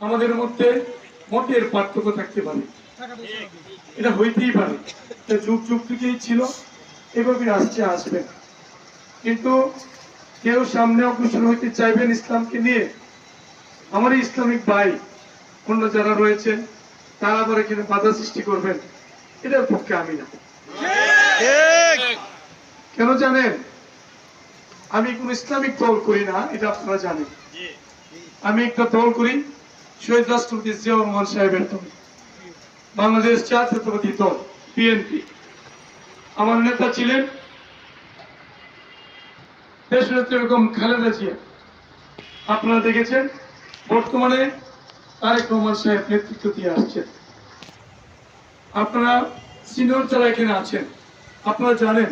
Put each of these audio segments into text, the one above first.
আমাদের মধ্যে মতের পার্থক্য থাকতে পারে। এটা হইতেই পারে। এটা যুগ যুগ থেকেই ছিল এভাবে আসছে আসবে। কিন্তু কেউ সামনে অগ্রসর হইতে চাইবেন ইসলামকে নিয়ে? আমার ইসলামিক ভাই অন্য যারা রয়েছেন তারা আবার এখানে বাধা সৃষ্টি করবেন এটার পক্ষে আমি না। কেন জানেন? আমি কোন ইসলামিক দল করি না এটা আপনারা জানেন। আমি একটা দল করি শহীদ রাষ্ট্রপতি জিয়াউর রহমান সাহেবের দল, বাংলাদেশ জাতীয়তাবাদী দল, বিএনপি। আমার নেতা ছিলেন দেশনেত্রী বেগম খালেদা জিয়া। আপনারা দেখেছেন, বর্তমানে তারেক রহমান সাহেব নেতৃত্ব দিয়ে আসছেন। আপনারা সিনিয়র যারা এখানে আছেন, আপনারা জানেন,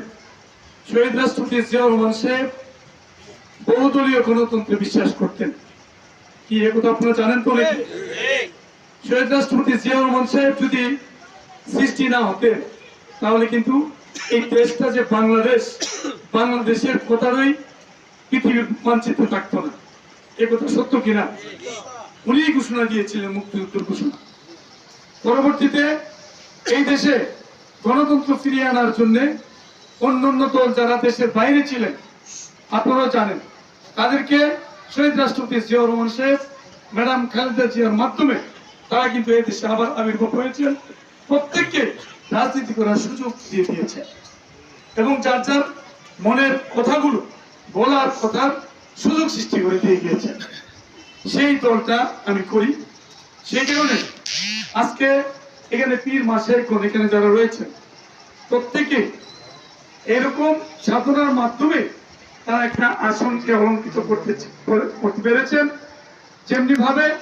শহীদ রাষ্ট্রপতি জিয়াউর রহমান সাহেব বহুদলীয় গণতন্ত্রে বিশ্বাস করতেন। কি একথা আপনারা জানেন তো নাকি? শহীদ রাষ্ট্রপতি জিয়াউর রহমান সাহেব যদি সৃষ্টি না হতেন তাহলে কিন্তু এই দেশটা যে বাংলাদেশ বাংলাদেশের কথারই পৃথিবীর মানচিত্র থাকতো না। এ কথা সত্য কিনা? উনি ঘোষণা দিয়েছিলেন মুক্তিযুদ্ধের ঘোষণা। পরবর্তীতে এই দেশে গণতন্ত্র ফিরিয়ে আনার জন্য অন্যান্য দল যারা দেশের বাইরে ছিলেন আপনারা জানেন তাদেরকে শহীদ রাষ্ট্রপতি জিয়াউর রহমান সাহেব, ম্যাডাম খালেদা জিয়ার মাধ্যমে তারা কিন্তু এই দেশে আবার আবির্ভাব হয়েছেন। প্রত্যেককে রাজনীতি করার সুযোগ দিয়ে দিয়েছে এবং যার যার মনের কথাগুলো বলার কথার সুযোগ সৃষ্টি করে দিয়ে গিয়েছে সেই দলটা আমি করি। সেই কারণে আজকে এখানে পীর মাসে কোন এখানে যারা রয়েছেন, প্রত্যেকে এরকম সাধনার মাধ্যমে তারা একটা আসনকে অলঙ্কিত করতে করতে পেরেছেন। যেমনি ভাবে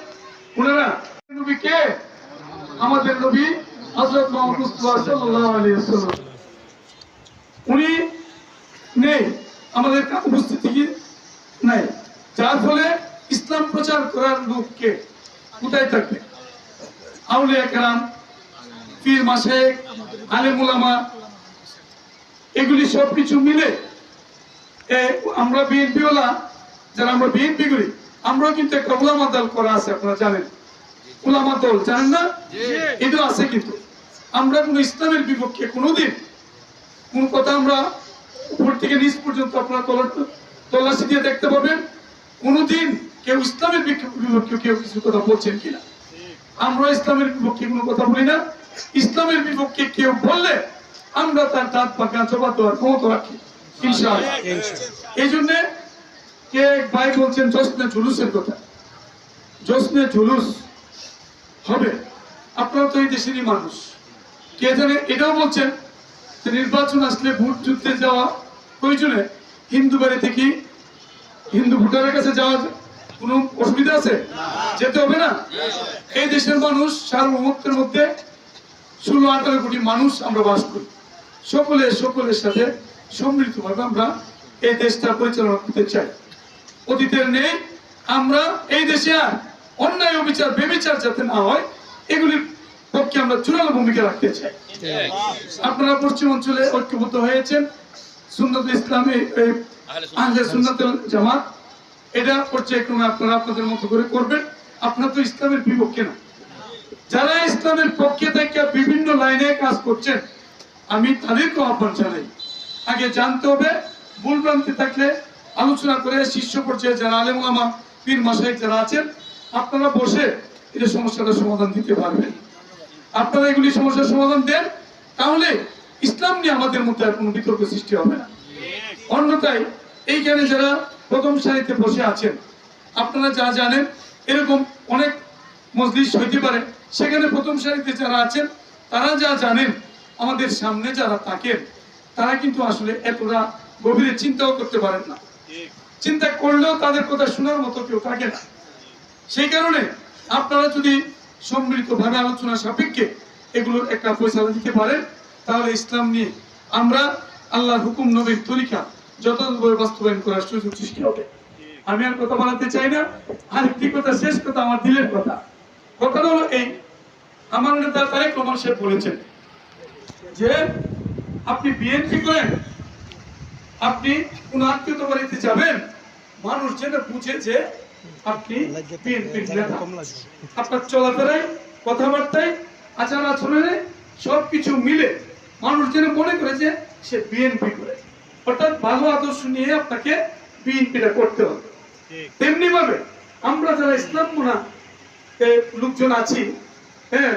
ওনারা নবীকে, আমাদের নবী হযরত মুহাম্মদ সাল্লাল্লাহু আলাইহি ওয়াসাল্লাম। উনি নেই, আমাদের কা- উপস্থিতি নাই। যার ফলে ইসলাম প্রচার করার লোককে কোথায় থাকবে আউলিয়া কেরাম, পীর মাসেক আলেমুলামা এগুলি সব কিছু মিলে আমরা বিএনপি ওলা যারা আমরা বিএনপি করি আমরাও কিন্তু একটা উলামা দল করা আছে আপনারা জানেন। উলামা দল জানেন না? এটা আছে কিন্তু। আমরা কোন ইসলামের বিপক্ষে কোনোদিন কোন কথা আমরা উপর থেকে নিচ পর্যন্ত আপনারা তল্লাশি দিয়ে দেখতে পাবেন। কোনোদিন কেউ ইসলামের বিপক্ষে কেউ কিছু কথা বলছেন কিনা। আমরা ইসলামের বিপক্ষে কোনো কথা বলি না। ইসলামের বিপক্ষে কেউ বললে আমরা তার দাঁত বা গাছ জবাব দেওয়ার ক্ষমতা রাখি। এই জন্য কে ভাই বলছেন জসনে জুলুসের কথা। জসনে জুলুস হবে। আপনারা তো এই দেশেরই মানুষ। কে জানে এটাও বলছেন যে নির্বাচন আসলে ভোট যুদ্ধে যাওয়া প্রয়োজনে হিন্দু বাড়ি থেকে হিন্দু ভোটারের কাছে যাওয়া কোনো অসুবিধা আছে? যেতে হবে না? এই দেশের মানুষ সার্বভৌমত্বের মধ্যে ষোলো আঠারো কোটি মানুষ আমরা বাস করি। সকলে সকলের সাথে সম্মিলিতভাবে আমরা এই দেশটা পরিচালনা করতে চাই। অতীতের নেই, আমরা এই দেশে আর অন্যায়, অবিচার, বেবিচার যাতে না হয়, এগুলির পক্ষে আমরা চূড়ান্ত ভূমিকা রাখতে চাই। আপনারা পশ্চিম অঞ্চলে ঐক্যবদ্ধ হয়েছেন, সুন্নত ইসলামী আহলে জামাত। এটা পর্যায়ক্রমে আপনারা আপনাদের মতো করে করবেন। আপনারা তো ইসলামের বিপক্ষে না। যারা ইসলামের পক্ষে থেকে বিভিন্ন লাইনে কাজ করছেন, আমি তাদেরকে আহ্বান জানাই। আগে জানতে হবে, ভুল ভ্রান্তি থাকলে আলোচনা করে শীর্ষ পর্যায়ে যারা আলেম ওলামা, পীর মাসাইক যারা আছেন, আপনারা বসে এটা সমস্যাটার সমাধান দিতে পারবেন। আপনারা এগুলি সমস্যার সমাধান দেন, তাহলে ইসলাম নিয়ে আমাদের মধ্যে আর কোনো বিতর্ক সৃষ্টি হবে না। অন্যথায় এইখানে যারা প্রথম সারিতে বসে আছেন, আপনারা যা জানেন, এরকম অনেক মজলিস হইতে পারে। সেখানে প্রথম সারিতে যারা আছেন, তারা যা জানেন, আমাদের সামনে যারা থাকেন তারা কিন্তু আসলে এতটা গভীরে চিন্তাও করতে পারেন না। চিন্তা করলেও তাদের কথা শোনার মতো কেউ থাকে না। সেই কারণে আপনারা যদি সম্মিলিতভাবে আলোচনা সাপেক্ষে এগুলোর একটা ফয়সালা দিতে পারেন, তাহলে ইসলাম নিয়ে আমরা আল্লাহর হুকুম, নবীর তরিকা যথাযথভাবে বাস্তবায়ন করার সুযোগ সৃষ্টি হবে। আমি আর কথা বানাতে চাই না। আর একটি কথা, শেষ কথা, আমার দিলের কথা। কথাটা হলো এই। আমার নেতা তারেক রহমান সাহেব বলেছেন যে আপনি বিএনপি করেন আপনি কোন আত্মীয়তা বাড়িতে যাবেন মানুষ যেন বুঝে যে আপনি বিএনপির নেতা। আপনার চলাফেরায় কথাবার্তায় আচার আচরণে সবকিছু মিলে মানুষ যেন মনে করে যে সে বিএনপি করে। অর্থাৎ ভালো আদর্শ নিয়ে আপনাকে বিএনপিটা করতে হবে। তেমনি ভাবে আমরা যারা ইসলাম মোনা লোকজন আছি হ্যাঁ